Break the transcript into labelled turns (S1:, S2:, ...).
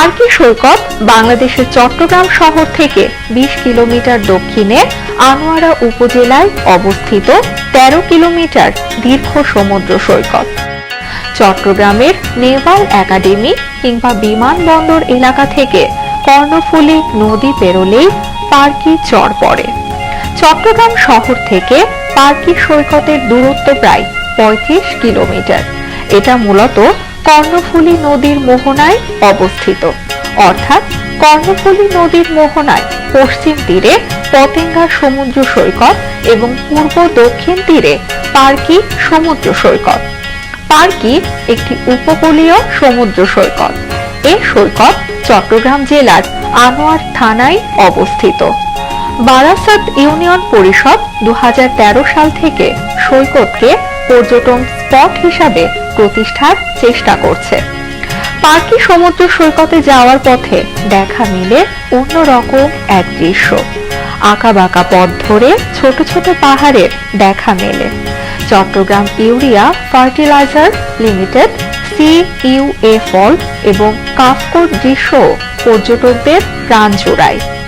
S1: পার্কি সৈকত বাংলাদেশের চট্টগ্রাম শহর থেকে ২০ কিলোমিটার দক্ষিণে আনোয়ারা উপজেলায় অবস্থিত ১৩ কিলোমিটার দীর্ঘ সমুদ্র সৈকত চট্টগ্রামের নেভাল একাডেমি কিংবা বিমানবন্দর এলাকা থেকে কর্ণফুলী নদী পেরোলেই পার্কি চর পড়ে চট্টগ্রাম শহর থেকে পার্কি সৈকতের দূরত্ব প্রায় পঁয়ত্রিশ কিলোমিটার এটা মূলত কর্ণফুলী নদীর মোহনায় অবস্থিত অর্থাৎ কর্ণফুলী নদীর মোহনায় পশ্চিম তীরে পতেঙ্গা সমুদ্র সৈকত এবং পূর্ব দক্ষিণ তীরে পার্কি সমুদ্র সৈকত পার্কি একটি উপকূলীয় সমুদ্র সৈকত এ সৈকত চট্টগ্রাম জেলার আনোয়ার থানায় অবস্থিত বারাসাত ইউনিয়ন পরিষদ দু সাল থেকে সৈকতকে পর্যটন স্পট হিসাবে প্রতিষ্ঠার চেষ্টা করছে পাখি সমুদ্র সৈকতে যাওয়ার পথে দেখা মিলে অন্যরকম এক দৃশ্য আঁকা বাঁকা পথ ধরে ছোট ছোট পাহাড়ের দেখা মেলে Chattogram urea fertilizer limited CUFL এবং কাফকোট দৃশ্য পর্যটকদের প্রাণ জোড়ায়